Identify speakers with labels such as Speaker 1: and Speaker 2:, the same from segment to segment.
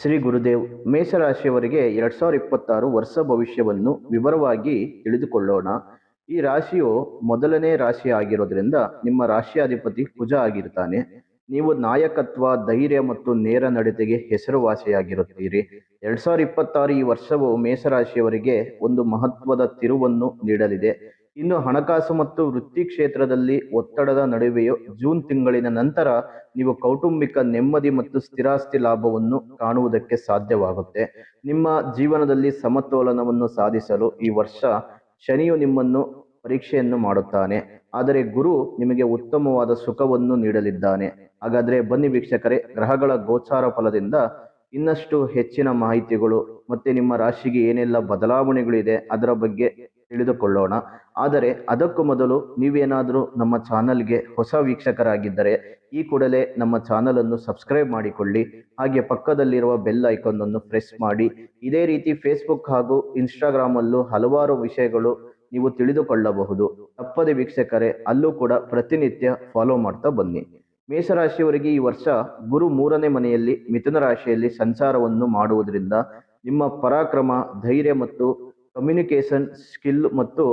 Speaker 1: ಶ್ರೀ ಗುರುದೇವ್ ಮೇಷರಾಶಿಯವರಿಗೆ ಎರಡ್ ಸಾವಿರದ ಇಪ್ಪತ್ತಾರು ವರ್ಷ ಭವಿಷ್ಯವನ್ನು ವಿವರವಾಗಿ ತಿಳಿದುಕೊಳ್ಳೋಣ. ಈ ರಾಶಿಯು ಮೊದಲನೇ ರಾಶಿ ಆಗಿರೋದ್ರಿಂದ ನಿಮ್ಮ ರಾಶಿಯಾಧಿಪತಿ ಕುಜ ಆಗಿರ್ತಾನೆ. ನೀವು ನಾಯಕತ್ವ, ಧೈರ್ಯ ಮತ್ತು ನೇರ ನಡತೆಗೆ ಹೆಸರುವಾಸಿಯಾಗಿರುತ್ತೀರಿ. ಎರಡ್ ಸಾವಿರದ ಇಪ್ಪತ್ತಾರು ಈ ವರ್ಷವು ಮೇಷರಾಶಿಯವರಿಗೆ ಒಂದು ಮಹತ್ವದ ತಿರುವನ್ನು ನೀಡಲಿದೆ. ಇನ್ನು ಹಣಕಾಸು ಮತ್ತು ವೃತ್ತಿ ಕ್ಷೇತ್ರದಲ್ಲಿ ಒತ್ತಡದ ನಡುವೆಯೂ ಜೂನ್ ತಿಂಗಳಿನ ನಂತರ ನೀವು ಕೌಟುಂಬಿಕ ನೆಮ್ಮದಿ ಮತ್ತು ಸ್ಥಿರಾಸ್ತಿ ಲಾಭವನ್ನು ಕಾಣುವುದಕ್ಕೆ ಸಾಧ್ಯವಾಗುತ್ತೆ. ನಿಮ್ಮ ಜೀವನದಲ್ಲಿ ಸಮತೋಲನವನ್ನು ಸಾಧಿಸಲು ಈ ವರ್ಷ ಶನಿಯು ನಿಮ್ಮನ್ನು ಪರೀಕ್ಷೆಯನ್ನು ಮಾಡುತ್ತಾನೆ. ಆದರೆ ಗುರು ನಿಮಗೆ ಉತ್ತಮವಾದ ಸುಖವನ್ನು ನೀಡಲಿದ್ದಾನೆ. ಹಾಗಾದ್ರೆ ಬನ್ನಿ ವೀಕ್ಷಕರೇ, ಗ್ರಹಗಳ ಗೋಚಾರ ಫಲದಿಂದ ಇನ್ನಷ್ಟು ಹೆಚ್ಚಿನ ಮಾಹಿತಿಗಳು ಮತ್ತೆ ನಿಮ್ಮ ರಾಶಿಗೆ ಏನೆಲ್ಲ ಬದಲಾವಣೆಗಳಿದೆ ಅದರ ಬಗ್ಗೆ ತಿಳಿದುಕೊಳ್ಳೋಣ. ಆದರೆ ಅದಕ್ಕೂ ಮೊದಲು ನೀವೇನಾದರೂ ನಮ್ಮ ಚಾನಲ್ಗೆ ಹೊಸ ವೀಕ್ಷಕರಾಗಿದ್ದರೆ ಈ ಕೂಡಲೇ ನಮ್ಮ ಚಾನಲನ್ನು ಸಬ್ಸ್ಕ್ರೈಬ್ ಮಾಡಿಕೊಳ್ಳಿ. ಹಾಗೆ ಪಕ್ಕದಲ್ಲಿರುವ ಬೆಲ್ ಐಕಾನ್ ಅನ್ನು ಪ್ರೆಸ್ ಮಾಡಿ. ಇದೇ ರೀತಿ ಫೇಸ್ಬುಕ್ ಹಾಗೂ ಇನ್ಸ್ಟಾಗ್ರಾಮಲ್ಲೂ ಹಲವಾರು ವಿಷಯಗಳು ನೀವು ತಿಳಿದುಕೊಳ್ಳಬಹುದು. ತಪ್ಪದೆ ವೀಕ್ಷಕರೇ, ಅಲ್ಲೂ ಕೂಡ ಪ್ರತಿನಿತ್ಯ ಫಾಲೋ ಮಾಡ್ತಾ ಬನ್ನಿ. ಮೇಷರಾಶಿಯವರಿಗೆ ಈ ವರ್ಷ ಗುರು ಮೂರನೇ ಮನೆಯಲ್ಲಿ ಮಿಥುನ ರಾಶಿಯಲ್ಲಿ ಸಂಚಾರವನ್ನು ಮಾಡುವುದರಿಂದ ನಿಮ್ಮ ಪರಾಕ್ರಮ, ಧೈರ್ಯ ಮತ್ತು ಕಮ್ಯುನಿಕೇಶನ್ ಸ್ಕಿಲ್ ಮತ್ತು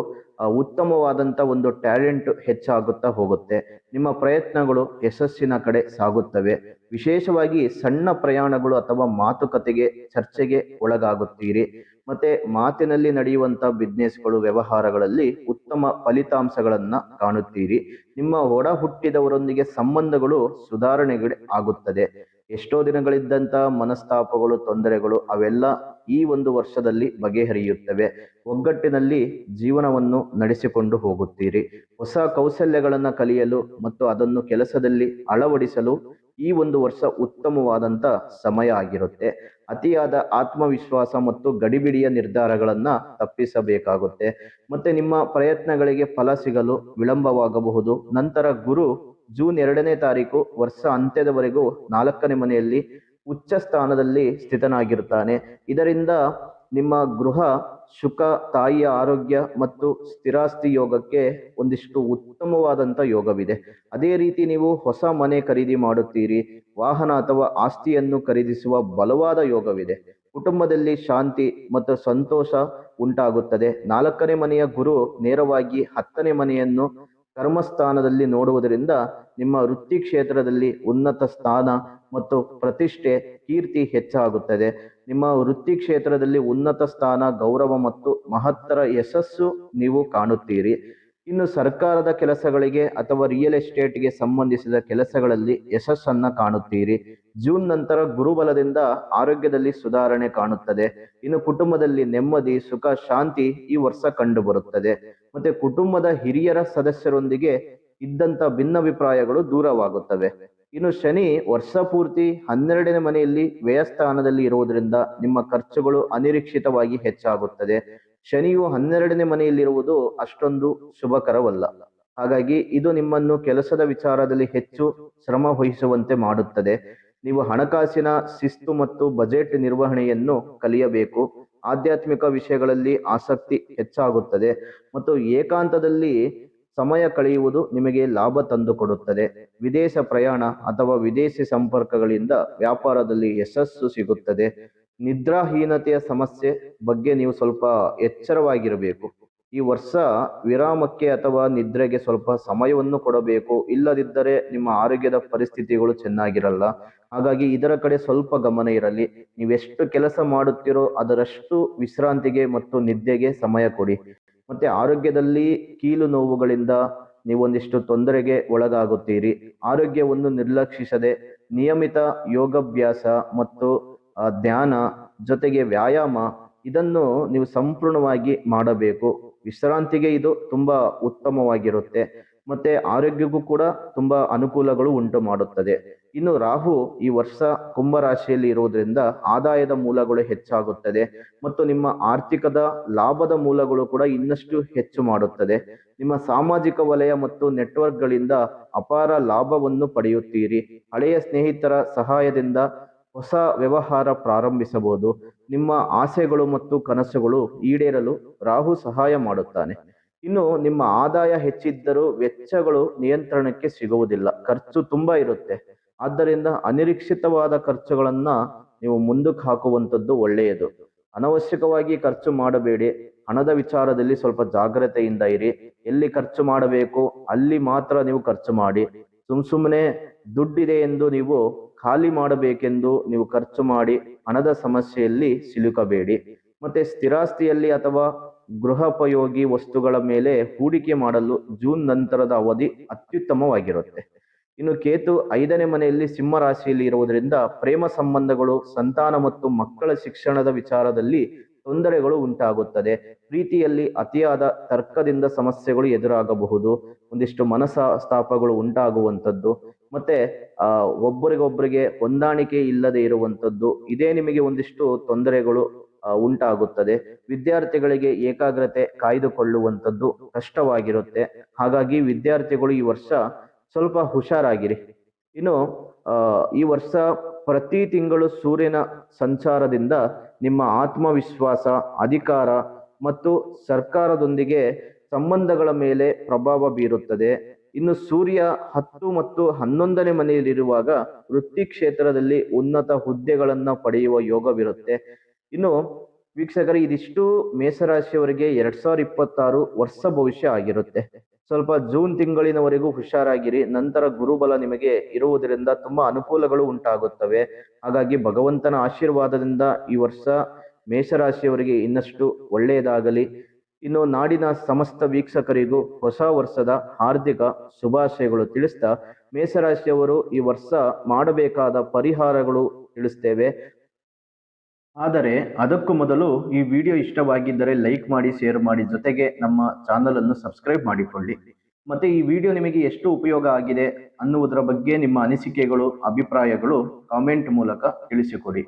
Speaker 1: ಉತ್ತಮವಾದಂಥ ಒಂದು ಟ್ಯಾಲೆಂಟ್ ಹೆಚ್ಚಾಗುತ್ತಾ ಹೋಗುತ್ತೆ. ನಿಮ್ಮ ಪ್ರಯತ್ನಗಳು ಯಶಸ್ಸಿನ ಕಡೆ ಸಾಗುತ್ತವೆ. ವಿಶೇಷವಾಗಿ ಸಣ್ಣ ಪ್ರಯಾಣಗಳು ಅಥವಾ ಮಾತುಕತೆಗೆ, ಚರ್ಚೆಗೆ ಒಳಗಾಗುತ್ತೀರಿ. ಮತ್ತೆ ಮಾತಿನಲ್ಲಿ ನಡೆಯುವಂತ ಬಿಸ್ನೆಸ್ಗಳು ವ್ಯವಹಾರಗಳಲ್ಲಿ ಉತ್ತಮ ಫಲಿತಾಂಶಗಳನ್ನು ಕಾಣುತ್ತೀರಿ. ನಿಮ್ಮ ಒಡ ಹುಟ್ಟಿದವರೊಂದಿಗೆ ಸಂಬಂಧಗಳು ಸುಧಾರಣೆಗಳು ಆಗುತ್ತದೆ. ಎಷ್ಟೋ ದಿನಗಳಿದ್ದಂತ ಮನಸ್ತಾಪಗಳು, ತೊಂದರೆಗಳು, ಅವೆಲ್ಲ ಈ ಒಂದು ವರ್ಷದಲ್ಲಿ ಬಗೆಹರಿಯುತ್ತವೆ. ಒಗ್ಗಟ್ಟಿನಲ್ಲಿ ಜೀವನವನ್ನು ನಡೆಸಿಕೊಂಡು ಹೋಗುತ್ತೀರಿ. ಹೊಸ ಕೌಶಲ್ಯಗಳನ್ನು ಕಲಿಯಲು ಮತ್ತು ಅದನ್ನು ಕೆಲಸದಲ್ಲಿ ಅಳವಡಿಸಲು ಈ ಒಂದು ವರ್ಷ ಉತ್ತಮವಾದಂತ ಸಮಯ ಆಗಿರುತ್ತೆ. ಅತಿಯಾದ ಆತ್ಮವಿಶ್ವಾಸ ಮತ್ತು ಗಡಿಬಿಡಿಯ ನಿರ್ಧಾರಗಳನ್ನು ತಪ್ಪಿಸಬೇಕಾಗುತ್ತೆ. ಮತ್ತೆ ನಿಮ್ಮ ಪ್ರಯತ್ನಗಳಿಗೆ ಫಲ ಸಿಗಲು ವಿಳಂಬವಾಗಬಹುದು. ನಂತರ ಗುರು ಜೂನ್ ಎರಡನೇ ತಾರೀಕು ವರ್ಷ ಅಂತ್ಯದವರೆಗೂ ನಾಲ್ಕನೇ ಮನೆಯಲ್ಲಿ ಉಚ್ಚ ಸ್ಥಾನದಲ್ಲಿ ಸ್ಥಿತನಾಗಿರುತ್ತಾನೆ. ಇದರಿಂದ ನಿಮ್ಮ ಗೃಹ, ಸುಖ, ತಾಯಿಯ ಆರೋಗ್ಯ ಮತ್ತು ಸ್ಥಿರಾಸ್ತಿ ಯೋಗಕ್ಕೆ ಒಂದಿಷ್ಟು ಉತ್ತಮವಾದಂಥ ಯೋಗವಿದೆ. ಅದೇ ರೀತಿ ನೀವು ಹೊಸ ಮನೆ ಖರೀದಿ ಮಾಡುತ್ತೀರಿ. ವಾಹನ ಅಥವಾ ಆಸ್ತಿಯನ್ನು ಖರೀದಿಸುವ ಬಲವಾದ ಯೋಗವಿದೆ. ಕುಟುಂಬದಲ್ಲಿ ಶಾಂತಿ ಮತ್ತು ಸಂತೋಷ ಉಂಟಾಗುತ್ತದೆ. ನಾಲ್ಕನೇ ಮನೆಯ ಗುರು ನೇರವಾಗಿ ಹತ್ತನೇ ಮನೆಯನ್ನು ಕರ್ಮಸ್ಥಾನದಲ್ಲಿ ನೋಡುವುದರಿಂದ ನಿಮ್ಮ ವೃತ್ತಿ ಕ್ಷೇತ್ರದಲ್ಲಿ ಉನ್ನತ ಸ್ಥಾನ ಮತ್ತು ಪ್ರತಿಷ್ಠೆ, ಕೀರ್ತಿ ಹೆಚ್ಚಾಗುತ್ತದೆ. ನಿಮ್ಮ ವೃತ್ತಿ ಕ್ಷೇತ್ರದಲ್ಲಿ ಉನ್ನತ ಸ್ಥಾನ, ಗೌರವ ಮತ್ತು ಮಹತ್ತರ ಯಶಸ್ಸು ನೀವು ಕಾಣುತ್ತೀರಿ. ಇನ್ನು ಸರ್ಕಾರದ ಕೆಲಸಗಳಿಗೆ ಅಥವಾ ರಿಯಲ್ ಎಸ್ಟೇಟ್ಗೆ ಸಂಬಂಧಿಸಿದ ಕೆಲಸಗಳಲ್ಲಿ ಯಶಸ್ಸನ್ನ ಕಾಣುತ್ತೀರಿ. ಜೂನ್ ನಂತರ ಗುರುಬಲದಿಂದ ಆರೋಗ್ಯದಲ್ಲಿ ಸುಧಾರಣೆ ಕಾಣುತ್ತದೆ. ಇನ್ನು ಕುಟುಂಬದಲ್ಲಿ ನೆಮ್ಮದಿ, ಸುಖ, ಶಾಂತಿ ಈ ವರ್ಷ ಕಂಡು ಬರುತ್ತದೆ ಮತ್ತೆ ಕುಟುಂಬದ ಹಿರಿಯರ ಸದಸ್ಯರೊಂದಿಗೆ ಇದ್ದಂತ ಭಿನ್ನಾಭಿಪ್ರಾಯಗಳು ದೂರವಾಗುತ್ತವೆ. ಇನ್ನು ಶನಿ ವರ್ಷ ಪೂರ್ತಿ ಹನ್ನೆರಡನೇ ಮನೆಯಲ್ಲಿ ವ್ಯಯಸ್ಥಾನದಲ್ಲಿ ಇರುವುದರಿಂದ ನಿಮ್ಮ ಖರ್ಚುಗಳು ಅನಿರೀಕ್ಷಿತವಾಗಿ ಹೆಚ್ಚಾಗುತ್ತದೆ. ಶನಿಯು ಹನ್ನೆರಡನೇ ಮನೆಯಲ್ಲಿರುವುದು ಅಷ್ಟೊಂದು ಶುಭಕರವಲ್ಲ. ಹಾಗಾಗಿ ಇದು ನಿಮ್ಮನ್ನು ಕೆಲಸದ ವಿಚಾರದಲ್ಲಿ ಹೆಚ್ಚು ಶ್ರಮ ವಹಿಸುವಂತೆ ಮಾಡುತ್ತದೆ. ನೀವು ಹಣಕಾಸಿನ ಶಿಸ್ತು ಮತ್ತು ಬಜೆಟ್ ನಿರ್ವಹಣೆಯನ್ನು ಕಲಿಯಬೇಕು. ಆಧ್ಯಾತ್ಮಿಕ ವಿಷಯಗಳಲ್ಲಿ ಆಸಕ್ತಿ ಹೆಚ್ಚಾಗುತ್ತದೆ ಮತ್ತು ಏಕಾಂತದಲ್ಲಿ ಸಮಯ ಕಳೆಯುವುದು ನಿಮಗೆ ಲಾಭ ತಂದುಕೊಡುತ್ತದೆ. ವಿದೇಶ ಪ್ರಯಾಣ ಅಥವಾ ವಿದೇಶಿ ಸಂಪರ್ಕಗಳಿಂದ ವ್ಯಾಪಾರದಲ್ಲಿ ಯಶಸ್ಸು ಸಿಗುತ್ತದೆ. ನಿದ್ರಾಹೀನತೆಯ ಸಮಸ್ಯೆ ಬಗ್ಗೆ ನೀವು ಸ್ವಲ್ಪ ಎಚ್ಚರವಾಗಿರಬೇಕು. ಈ ವರ್ಷ ವಿರಾಮಕ್ಕೆ ಅಥವಾ ನಿದ್ರೆಗೆ ಸ್ವಲ್ಪ ಸಮಯವನ್ನು ಕೊಡಬೇಕು. ಇಲ್ಲದಿದ್ದರೆ ನಿಮ್ಮ ಆರೋಗ್ಯದ ಪರಿಸ್ಥಿತಿಗಳು ಚೆನ್ನಾಗಿರಲ್ಲ. ಹಾಗಾಗಿ ಇದರ ಕಡೆ ಸ್ವಲ್ಪ ಗಮನ ಇರಲಿ. ನೀವೆಷ್ಟು ಕೆಲಸ ಮಾಡುತ್ತೀರೋ ಅದರಷ್ಟು ವಿಶ್ರಾಂತಿಗೆ ಮತ್ತು ನಿದ್ದೆಗೆ ಸಮಯ ಕೊಡಿ. ಮತ್ತೆ ಆರೋಗ್ಯದಲ್ಲಿ ಕೀಲು ನೋವುಗಳಿಂದ ನೀವೊಂದಿಷ್ಟು ತೊಂದರೆಗೆ ಒಳಗಾಗುತ್ತೀರಿ. ಆರೋಗ್ಯವನ್ನು ನಿರ್ಲಕ್ಷಿಸದೆ ನಿಯಮಿತ ಯೋಗಾಭ್ಯಾಸ ಮತ್ತು ಧ್ಯಾನ ಜೊತೆಗೆ ವ್ಯಾಯಾಮ, ಇದನ್ನು ನೀವು ಸಂಪೂರ್ಣವಾಗಿ ಮಾಡಬೇಕು. ವಿಶ್ರಾಂತಿಗೆ ಇದು ತುಂಬಾ ಉತ್ತಮವಾಗಿರುತ್ತೆ. ಮತ್ತೆ ಆರೋಗ್ಯಕ್ಕೂ ಕೂಡ ತುಂಬಾ ಅನುಕೂಲಗಳು ಉಂಟು ಮಾಡುತ್ತದೆ. ಇನ್ನು ರಾಹು ಈ ವರ್ಷ ಕುಂಭರಾಶಿಯಲ್ಲಿ ಇರುವುದರಿಂದ ಆದಾಯದ ಮೂಲಗಳು ಹೆಚ್ಚಾಗುತ್ತದೆ. ಮತ್ತು ನಿಮ್ಮ ಆರ್ಥಿಕದ ಲಾಭದ ಮೂಲಗಳು ಕೂಡ ಇನ್ನಷ್ಟು ಹೆಚ್ಚು ಮಾಡುತ್ತದೆ. ನಿಮ್ಮ ಸಾಮಾಜಿಕ ವಲಯ ಮತ್ತು ನೆಟ್ವರ್ಕ್ಗಳಿಂದ ಅಪಾರ ಲಾಭವನ್ನು ಪಡೆಯುತ್ತೀರಿ. ಹಳೆಯ ಸ್ನೇಹಿತರ ಸಹಾಯದಿಂದ ಹೊಸ ವ್ಯವಹಾರ ಪ್ರಾರಂಭಿಸಬಹುದು. ನಿಮ್ಮ ಆಸೆಗಳು ಮತ್ತು ಕನಸುಗಳು ಈಡೇರಲು ರಾಹು ಸಹಾಯ ಮಾಡುತ್ತಾನೆ. ಇನ್ನು ನಿಮ್ಮ ಆದಾಯ ಹೆಚ್ಚಿದ್ದರೂ ವೆಚ್ಚಗಳು ನಿಯಂತ್ರಣಕ್ಕೆ ಸಿಗುವುದಿಲ್ಲ. ಖರ್ಚು ತುಂಬಾ ಇರುತ್ತೆ. ಆದ್ದರಿಂದ ಅನಿರೀಕ್ಷಿತವಾದ ಖರ್ಚುಗಳನ್ನ ನೀವು ಮುಂದಕ್ಕೆ ಹಾಕುವಂಥದ್ದು ಒಳ್ಳೆಯದು. ಅನವಶ್ಯಕವಾಗಿ ಖರ್ಚು ಮಾಡಬೇಡಿ. ಹಣದ ವಿಚಾರದಲ್ಲಿ ಸ್ವಲ್ಪ ಜಾಗ್ರತೆಯಿಂದ ಇರಿ. ಎಲ್ಲಿ ಖರ್ಚು ಮಾಡಬೇಕು, ಅಲ್ಲಿ ಮಾತ್ರ ನೀವು ಖರ್ಚು ಮಾಡಿ. ಸುಮ್ ಸುಮ್ಮನೆ ದುಡ್ಡಿದೆ ಎಂದು ನೀವು ಖಾಲಿ ಮಾಡಬೇಕೆಂದು ನೀವು ಖರ್ಚು ಮಾಡಿ ಹಣದ ಸಮಸ್ಯೆಯಲ್ಲಿ ಸಿಲುಕಬೇಡಿ. ಮತ್ತೆ ಸ್ಥಿರಾಸ್ತಿಯಲ್ಲಿ ಅಥವಾ ಗೃಹೋಪಯೋಗಿ ವಸ್ತುಗಳ ಮೇಲೆ ಹೂಡಿಕೆ ಮಾಡಲು ಜೂನ್ ನಂತರದ ಅವಧಿ ಅತ್ಯುತ್ತಮವಾಗಿರುತ್ತೆ. ಇನ್ನು ಕೇತು ಐದನೇ ಮನೆಯಲ್ಲಿ ಸಿಂಹ ರಾಶಿಯಲ್ಲಿ ಇರುವುದರಿಂದ ಪ್ರೇಮ ಸಂಬಂಧಗಳು, ಸಂತಾನ ಮತ್ತು ಮಕ್ಕಳ ಶಿಕ್ಷಣದ ವಿಚಾರದಲ್ಲಿ ತೊಂದರೆಗಳು ಉಂಟಾಗುತ್ತದೆ. ಪ್ರೀತಿಯಲ್ಲಿ ಅತಿಯಾದ ತರ್ಕದಿಂದ ಸಮಸ್ಯೆಗಳು ಎದುರಾಗಬಹುದು. ಒಂದಿಷ್ಟು ಮನಸ್ತಾಪಗಳು ಉಂಟಾಗುವಂಥದ್ದು. ಮತ್ತೆ, ಆ, ಒಬ್ಬರಿಗೊಬ್ಬರಿಗೆ ಹೊಂದಾಣಿಕೆ ಇಲ್ಲದೆ ಇರುವಂಥದ್ದು, ಇದೇ ನಿಮಗೆ ಒಂದಿಷ್ಟು ತೊಂದರೆಗಳು ಉಂಟಾಗುತ್ತದೆ. ವಿದ್ಯಾರ್ಥಿಗಳಿಗೆ ಏಕಾಗ್ರತೆ ಕಾಯ್ದುಕೊಳ್ಳುವಂಥದ್ದು ಕಷ್ಟವಾಗಿರುತ್ತೆ. ಹಾಗಾಗಿ ವಿದ್ಯಾರ್ಥಿಗಳು ಈ ವರ್ಷ ಸ್ವಲ್ಪ ಹುಷಾರಾಗಿರಿ. ಇನ್ನು ಈ ವರ್ಷ ಪ್ರತಿ ತಿಂಗಳು ಸೂರ್ಯನ ಸಂಚಾರದಿಂದ ನಿಮ್ಮ ಆತ್ಮವಿಶ್ವಾಸ, ಅಧಿಕಾರ ಮತ್ತು ಸರ್ಕಾರದೊಂದಿಗೆ ಸಂಬಂಧಗಳ ಮೇಲೆ ಪ್ರಭಾವ ಬೀರುತ್ತದೆ. ಇನ್ನು ಸೂರ್ಯ ಹತ್ತು ಮತ್ತು ಹನ್ನೊಂದನೇ ಮನೆಯಲ್ಲಿರುವಾಗ ವೃತ್ತಿ ಕ್ಷೇತ್ರದಲ್ಲಿ ಉನ್ನತ ಹುದ್ದೆಗಳನ್ನ ಪಡೆಯುವ ಯೋಗವಿರುತ್ತೆ. ಇನ್ನು ವೀಕ್ಷಕರು, ಇದಿಷ್ಟು ಮೇಷರಾಶಿಯವರಿಗೆ ಎರಡ್ ಸಾವಿರದ ಇಪ್ಪತ್ತಾರು ವರ್ಷ ಭವಿಷ್ಯ ಆಗಿರುತ್ತೆ. ಸ್ವಲ್ಪ ಜೂನ್ ತಿಂಗಳಿನವರೆಗೂ ಹುಷಾರಾಗಿರಿ, ನಂತರ ಗುರುಬಲ ನಿಮಗೆ ಇರುವುದರಿಂದ ತುಂಬಾ ಅನುಕೂಲಗಳು ಉಂಟಾಗುತ್ತವೆ. ಹಾಗಾಗಿ ಭಗವಂತನ ಆಶೀರ್ವಾದದಿಂದ ಈ ವರ್ಷ ಮೇಷರಾಶಿಯವರಿಗೆ ಇನ್ನಷ್ಟು ಒಳ್ಳೆಯದಾಗಲಿ. ಇನ್ನು ನಾಡಿನ ಸಮಸ್ತ ವೀಕ್ಷಕರಿಗೂ ಹೊಸ ವರ್ಷದ ಹಾರ್ದಿಕ ಶುಭಾಶಯಗಳು ತಿಳಿಸ್ತಾ ಮೇಷರಾಶಿಯವರು ಈ ವರ್ಷ ಮಾಡಬೇಕಾದ ಪರಿಹಾರಗಳು ತಿಳಿಸ್ತೇವೆ. ಆದರೆ ಅದಕ್ಕೂ ಮೊದಲು ಈ ವಿಡಿಯೋ ಇಷ್ಟವಾಗಿದ್ದರೆ ಲೈಕ್ ಮಾಡಿ, ಶೇರ್ ಮಾಡಿ, ಜೊತೆಗೆ ನಮ್ಮ ಚಾನಲ್ ಅನ್ನು ಸಬ್ಸ್ಕ್ರೈಬ್ ಮಾಡಿಕೊಳ್ಳಿ. ಮತ್ತೆ ಈ ವಿಡಿಯೋ ನಿಮಗೆ ಎಷ್ಟು ಉಪಯೋಗ ಆಗಿದೆ ಅನ್ನುವುದರ ಬಗ್ಗೆ ನಿಮ್ಮ ಅನಿಸಿಕೆಗಳು, ಅಭಿಪ್ರಾಯಗಳು ಕಾಮೆಂಟ್ ಮೂಲಕ ತಿಳಿಸಿಕೊಡಿ.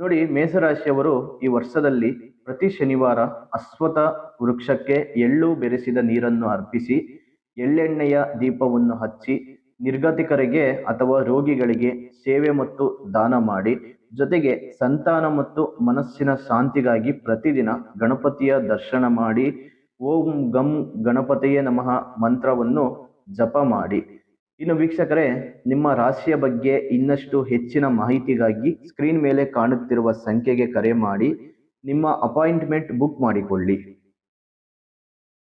Speaker 1: ನೋಡಿ, ಮೇಷರಾಶಿಯವರು ಈ ವರ್ಷದಲ್ಲಿ ಪ್ರತಿ ಶನಿವಾರ ಅಶ್ವಥ ವೃಕ್ಷಕ್ಕೆ ಎಳ್ಳು ಬೆರೆಸಿದ ನೀರನ್ನು ಅರ್ಪಿಸಿ, ಎಳ್ಳೆಣ್ಣೆಯ ದೀಪವನ್ನು ಹಚ್ಚಿ, ನಿರ್ಗತಿಕರಿಗೆ ಅಥವಾ ರೋಗಿಗಳಿಗೆ ಸೇವೆ ಮತ್ತು ದಾನ ಮಾಡಿ, ಜೊತೆಗೆ ಸಂತಾನ ಮತ್ತು ಮನಸ್ಸಿನ ಶಾಂತಿಗಾಗಿ ಪ್ರತಿದಿನ ಗಣಪತಿಯ ದರ್ಶನ ಮಾಡಿ, ಓಂ ಗಂ ಗಣಪತಿಯೇ ನಮಃ ಮಂತ್ರವನ್ನು ಜಪ ಮಾಡಿ. ಇನ್ನು ವೀಕ್ಷಕರೇ, ನಿಮ್ಮ ರಾಶಿಯ ಬಗ್ಗೆ ಇನ್ನಷ್ಟು ಹೆಚ್ಚಿನ ಮಾಹಿತಿಗಾಗಿ ಸ್ಕ್ರೀನ್ ಮೇಲೆ ಕಾಣುತ್ತಿರುವ ಸಂಖ್ಯೆಗೆ ಕರೆ ಮಾಡಿ, ನಿಮ್ಮ ಅಪಾಯಿಂಟ್ಮೆಂಟ್ ಬುಕ್ ಮಾಡಿಕೊಳ್ಳಿ.